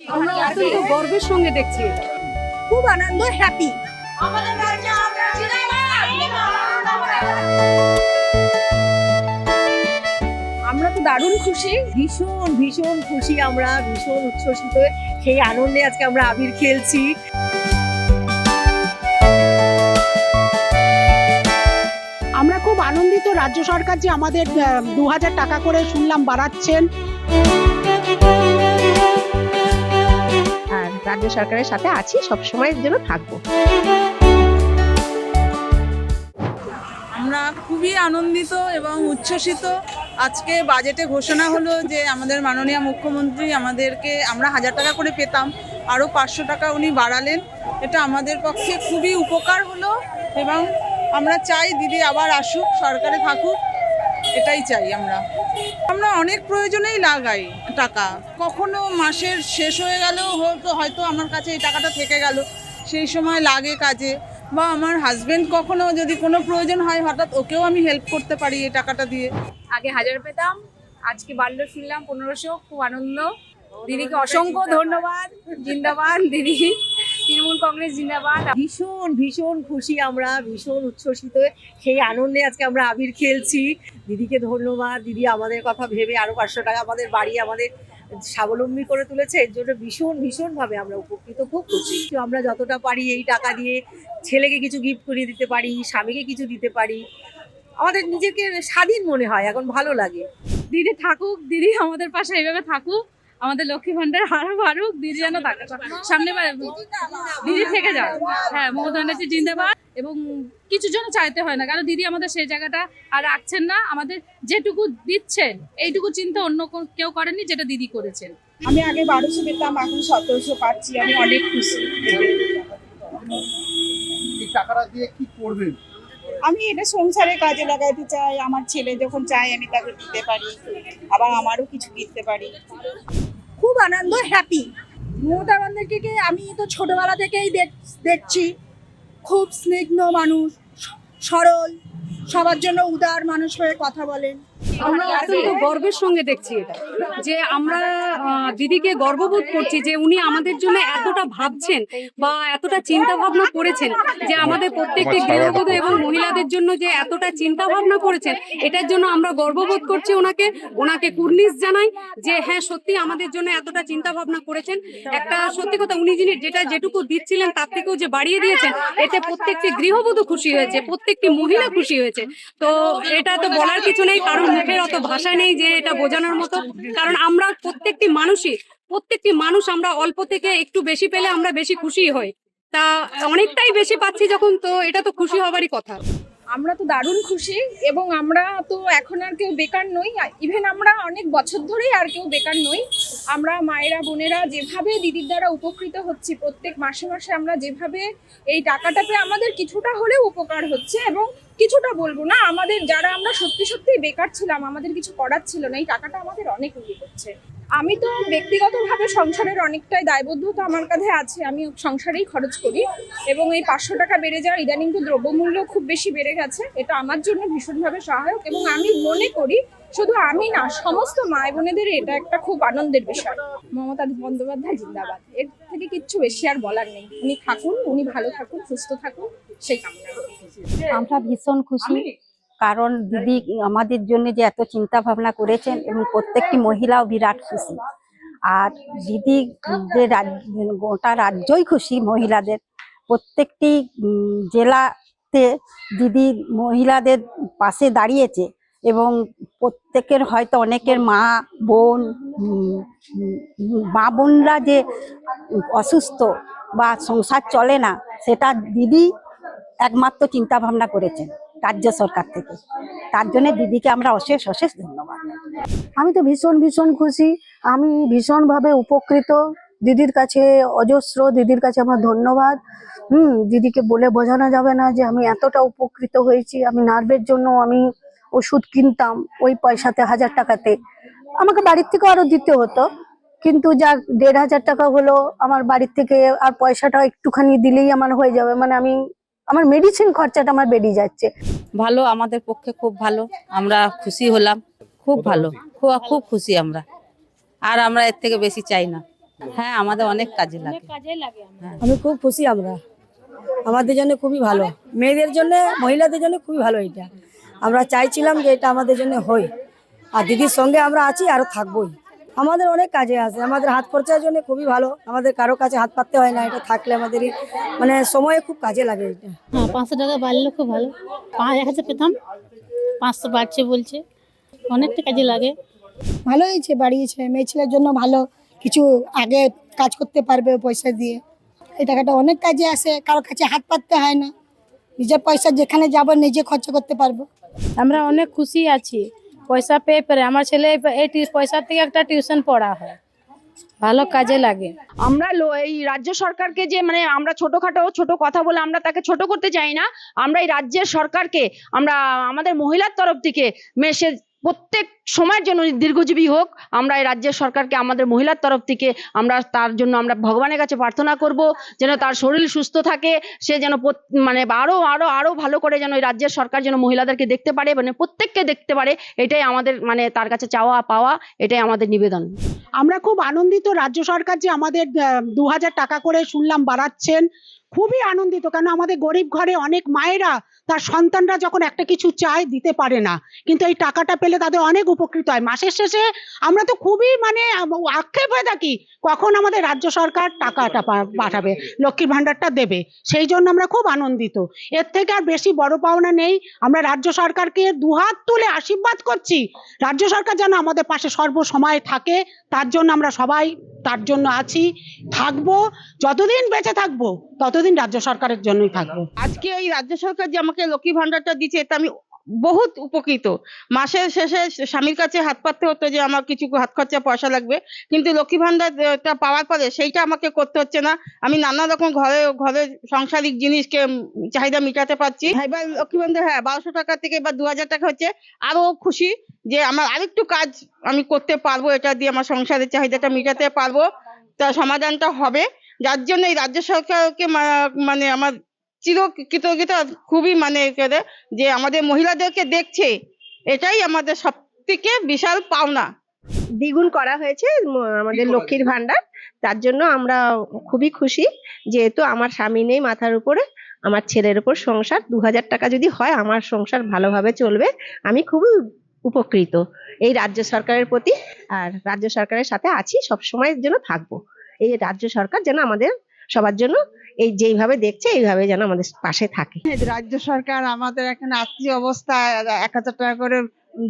আমরা অত্যন্ত গর্বের সঙ্গে দেখছি। খুব আনন্দ হ্যাপি আমরা তো দারুণ খুশি ভীষণ ভীষণ খুশি আমরা ভীষণ উচ্ছ্বসিত। সেই আনন্দে আজকে আমরা আবির খেলছি। আমরা খুব আনন্দিত রাজ্য সরকার যে আমাদের দু হাজার টাকা করে শুনলাম বাড়াচ্ছেন। রাজ্য সরকারের সাথে আছি, সবসময়ের জন্য থাকব। আমরা খুবই আনন্দিত এবং উচ্ছ্বসিত। আজকে বাজেটে ঘোষণা হলো যে আমাদের মাননীয় মুখ্যমন্ত্রী আমাদেরকে আমরা হাজার টাকা করে পেতাম, আরও পাঁচশো টাকা উনি বাড়ালেন। এটা আমাদের পক্ষে খুবই উপকার হলো এবং আমরা চাই দিদি আবার আসুক, সরকারে থাকুক। এটাই চাই আমরা। আমরা অনেক প্রয়োজনেই লাগাই টাকা। কখনো মাসের শেষ হয়ে গেলেও হয়তো হয়তো আমার কাছে এই টাকাটা থেকে গেল। সেই সময় লাগে কাজে। বা আমার হাজবেন্ড কখনো যদি কোনো প্রয়োজন হয় হঠাৎ ওকেও আমি হেল্প করতে পারি এই টাকাটা দিয়ে। আগে হাজার পেতাম আজকে বাড়লো শুনলাম পনেরোশো খুব আনন্দ। দিদিকে অসংখ্য ধন্যবাদ। জিন্দাবাদ দিদি। তৃণমূল কংগ্রেস জিন্দাবাদ। ভীষণ ভীষণ খুশি আমরা ভীষণ উচ্ছ্বসিত। সেই আনন্দে আজকে আমরা আবির খেলছি। দিদিকে ধন্যবাদ। দিদি আমাদের কথা ভেবে আরও পাঁচশো টাকা আমাদের বাড়ি আমাদের স্বাবলম্বী করে তুলেছে। এর জন্য ভীষণ ভীষণভাবে আমরা উপকৃত খুব খুশি। তো আমরা যতটা পারি এই টাকা দিয়ে ছেলেকে কিছু গিফট করে দিতে পারি স্বামীকে কিছু দিতে পারি। আমাদের নিজেকে স্বাধীন মনে হয় এখন ভালো লাগে। দিদি থাকুক দিদি আমাদের পাশে এইভাবে থাকুক। আমাদের লক্ষ্মী ভান্ডার আরও বাড়ুক দিদি যেন থাকে সামনে দিদি থেকে যাক হ্যাঁ মমতা ব্যানার্জি জিন্দাবাদ। এবং কিছু জন চাইতে হয় না কারণ দিদি আমাদের সেই জায়গাটা আর রাখছেন না। আমাদের যেটুকু দিচ্ছেন এইটুকু চিন্তা অন্য কেউ করেনি যেটা দিদি করেছেন। আমি আগে বারোশো পেতাম এখন সতেরোশো পাচ্ছি আমি অনেক খুশি। টাকাটা দিয়ে কি করবেন? আমি এটা সংসারে কাজে লাগাইতে চাই আমার ছেলে যখন চাই আমি তাকে দিতে পারি আবার আমারও কিছু কিনতে পারি। খুব আনন্দ হ্যাপি মমতা বন্দ্যোপাধ্যায়কে আমি তো ছোটবেলা থেকেই দেখ- দেখছি। খুব স্নিগ্ধ মানুষ সরল, সবার জন্য উদার মানুষ হয়ে কথা বলেন। আমরা অত্যন্ত গর্বের সঙ্গে দেখছি এটা। যে আমরা দিদিকে গর্ববোধ করছি যে উনি আমাদের জন্য এতটা ভাবছেন বা এতটা চিন্তা ভাবনা করেছেন যে আমাদের প্রত্যেকটি গৃহবধূ এবং মহিলাদের জন্য যে এতটা চিন্তা ভাবনা করেছেন এটার জন্য আমরা গর্ববোধ করছি ওনাকে। ওনাকে কুর্নিশ জানাই যে হ্যাঁ সত্যি আমাদের জন্য এতটা চিন্তা ভাবনা করেছেন। একটা সত্যি কথা উনি যিনি যেটা যেটুকু দিচ্ছিলেন তার থেকেও যে বাড়িয়ে দিয়েছেন এতে প্রত্যেকটি গৃহবধূ খুশি হয়েছে প্রত্যেকটি মহিলা খুশি হয়েছে। তো এটা তো বলার কিছু নেই কারণ মুখের অত ভাষা নেই যে এটা বোঝানোর মতো। কারণ আমরা প্রত্যেকটি মানুষই প্রত্যেকটি মানুষ আমরা অল্প থেকে একটু বেশি পেলে আমরা বেশি খুশি হই। তা অনেকটাই বেশি পাচ্ছি যখন তো এটা তো খুশি হবারই কথা। আমরা তো দারুণ খুশি এবং আমরা তো এখন আর কেউ বেকার নই। ইভেন আমরা অনেক বছর ধরেই আর কেউ বেকার নই। আমরা মায়েরা, বোনেরা যেভাবে দিদির দ্বারা উপকৃত হচ্ছি, প্রত্যেক মাসে মাসে আমরা যেভাবে এই টাকাটা পেয়ে আমাদের কিছুটা হলেও উপকার হচ্ছে এবং কিছুটা বলব না, আমাদের যারা আমরা সত্যি সত্যি বেকার ছিলাম, আমাদের কিছু করার ছিল না, এই টাকাটা আমাদের অনেক ইয়ে করছে আমি তো ব্যক্তিগতভাবে সংসারের অনেকটাই দায়বদ্ধতা আমার কাছে আছে। আমি সংসারেই খরচ করি এবং এই পাঁচশো টাকা বেড়ে যাওয়া ইদানিং তো দ্রব্যমূল্য খুব বেশি বেড়ে গেছে। এটা আমার জন্য ভীষণভাবে সহায়ক এবং আমি মনে করি শুধু আমি না সমস্ত মায় বোনেদের এটা একটা খুব আনন্দের বিষয়। মমতা বন্দ্যোপাধ্যায় জিন্দাবাদ। এর থেকে কিচ্ছু বেশি আর বলার নেই। উনি থাকুন উনি ভালো থাকুন সুস্থ থাকুন সেই কামনা। আমরা ভীষণ খুশি। কারণ দিদি আমাদের জন্য যে এত চিন্তা ভাবনা করেছেন এবং প্রত্যেকটি মহিলাও বিরাট খুশি। আর দিদি যে গোটা রাজ্যই খুশি মহিলাদের। প্রত্যেকটি জেলাতে দিদি মহিলাদের পাশে দাঁড়িয়েছে এবং প্রত্যেকের হয়তো অনেকের মা, বোন মা বোনরা যে অসুস্থ বা সংসার চলে না, সেটা দিদি একমাত্র চিন্তা ভাবনা করেছেন। রাজ্য সরকার থেকে। তার জন্য দিদিকে আমরা অশেষ অশেষ ধন্যবাদ। আমি তো ভীষণ ভীষণ খুশি। আমি ভীষণভাবে উপকৃত। দিদির কাছে অজস্র, দিদির কাছে আমার ধন্যবাদ। হুম, দিদিকে বলে বোঝানো যাবে না যে আমি এতটা উপকৃত হয়েছি। আমি নার্ভের জন্য আমি ওষুধ কিনতাম ওই পয়সাতে হাজার টাকাতে। আমাকে বাড়ির থেকে আরও দিতে হতো। কিন্তু যা দেড় হাজার টাকা হলো, আমার বাড়ির থেকে আর পয়সাটা একটুখানি দিলেই আমার হয়ে যাবে। মানে আমি, আমার মেডিসিন খরচাটা আমার বেরিয়ে যাচ্ছে। ভালো আমাদের পক্ষে খুব ভালো। আমরা খুশি হলাম। খুব ভালো। খুব খুব খুশি আমরা। আর আমরা এর থেকে বেশি চাই না। হ্যাঁ আমাদের অনেক কাজে লাগে। আমি খুব খুশি আমরা। আমাদের জন্য খুবই ভালো। মেয়েদের জন্য মহিলাদের জন্য খুবই ভালো এটা। আমরা চাইছিলাম যে এটা আমাদের জন্য হয়। আর দিদির সঙ্গে আমরা আছি আরও থাকবোই। আমাদের অনেক কাজে আছে আমাদের হাত খরচার জন্য খুবই ভালো আমাদের কারও কাছে হাত পাততে হয় না এটা থাকলে আমাদের মানে সময়ে খুব কাজে লাগে এটা। হ্যাঁ পাঁচশো টাকা বাড়লে খুব ভালো। পাঁচ এক হাজার পেতাম পাঁচশো বাড়ছে বলছে অনেকটা কাজে লাগে। ভালো হয়েছে বাড়িয়েছে মেয়ে ছেলের জন্য ভালো কিছু আগে কাজ করতে পারবে পয়সা দিয়ে। এই টাকাটা অনেক কাজে আসে কারও কাছে হাত পাততে হয় না। নিজের পয়সা যেখানে যাব নিজে খরচা করতে পারব। আমরা অনেক খুশি আছি। পয়সা পেয়ে পেরে আমার ছেলে এই পয়সা থেকে একটা টিউশন পড়া হয়। ভালো কাজে লাগে। আমরা এই রাজ্য সরকারকে যে মানে আমরা ছোটখাটো ছোট কথা বলে আমরা তাকে ছোট করতে চাই না, আমরা এই রাজ্যের সরকারকে, আমরা আমাদের মহিলার তরফ থেকে মেসে প্রত্যেক সময়ের জন্য দীর্ঘজীবী হোক, আমরা এই রাজ্যের সরকারকে, আমাদের মহিলার তরফ থেকে আমরা তার জন্য আমরা ভগবানের কাছে প্রার্থনা করব, যেন তার শরীর সুস্থ থাকে, সে যেন মানে আরও আরও আরও ভালো করে যেন এই রাজ্যের সরকার যেন মহিলাদেরকে দেখতে পারে মানে প্রত্যেককে দেখতে পারে, এটাই আমাদের মানে তার কাছে চাওয়া, পাওয়া, এটাই আমাদের নিবেদন। আমরা খুব আনন্দিত, রাজ্য সরকার যে আমাদের দু হাজার টাকা করে শুনলাম, বাড়াচ্ছেন, খুবই আনন্দিত কেন আমাদের গরিব ঘরে অনেক মায়েরা তার সন্তানরা যখন একটা কিছু চায় দিতে পারে না, কিন্তু এই টাকাটা পেলে তাদের অনেক উপকৃত হয়। মাসের শেষে আমরা তো খুবই মানে আক্ষেপ হয়ে থাকি, কখন আমাদের রাজ্য সরকার টাকাটা পাঠাবে, লক্ষ্মীর ভান্ডারটা দেবে, সেই জন্য আমরা খুব আনন্দিত। এর থেকে আর বেশি বড় পাওনা নেই, আমরা রাজ্য সরকারকে দুহাত তুলে আশীর্বাদ করছি। রাজ্য সরকার যেন আমাদের পাশে সর্বসময় থাকে, তার জন্য আমরা সবাই তার জন্য আছি, থাকব, যতদিন বেঁচে থাকব, ততদিন রাজ্য সরকারের জন্যই থাকব। আজকে এই রাজ্য সরকার যে আমাকে লক্ষ্মী ভান্ডারটা দিচ্ছে এতে আমি বহুত উপকৃত। মাসের শেষে স্বামীর কাছে হাত পাততে হতো যে আমার কিছু হাত খরচা, পয়সা লাগবে। কিন্তু লক্ষ্মী ভান্ডারটা পাওয়ার পরে সেইটা আমাকে করতে হচ্ছে না। আমি নানা রকম ঘরে ঘরে সাংসারিক জিনিসকে চাহিদা মেটাতে পারছি। এবার লক্ষ্মী ভান্ডার হ্যাঁ বারোশো টাকা থেকে এবার দু হাজার টাকা হচ্ছে। আরও খুশি যে আমার আরেকটু কাজ আমি করতে পারব, এটা দিয়ে আমার সংসারের চাহিদাটা মেটাতে পারব। তা সমাধানটা হবে। যার জন্য এই রাজ্য সরকারকে মানে আমার চির কৃতজ্ঞতা খুবই মানে করে যে আমাদের মহিলাদেরকে দেখছে। এটাই আমাদের সব থেকে বিশাল পাওনা। দ্বিগুণ করা হয়েছে আমাদের লক্ষ্মীর ভান্ডার তার জন্য আমরা খুবই খুশি যেহেতু আমার স্বামী নেই মাথার উপরে আমার ছেলের উপর সংসার। দু হাজার টাকা যদি হয় আমার সংসার ভালোভাবে চলবে। আমি খুবই উপকৃত। এই রাজ্য সরকারের প্রতি আর রাজ্য সরকারের সাথে আছি সব সময়ের জন্য থাকব। এই রাজ্য সরকার যেন আমাদের সবার জন্য এই যেইভাবে দেখছে, এইভাবে যেন আমাদের পাশে থাকে। রাজ্য সরকার আমাদের এখন আর্থিক অবস্থা, এক হাজার টাকা করে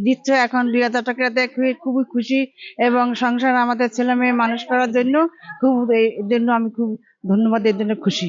দিচ্ছে এখন, দুই হাজার টাকা দেখে খুবই খুশি। এবং সংসার আমাদের ছেলে মেয়ে মানুষ করার জন্য খুব এই জন্য আমি খুব ধন্যবাদ, এর জন্য খুশি।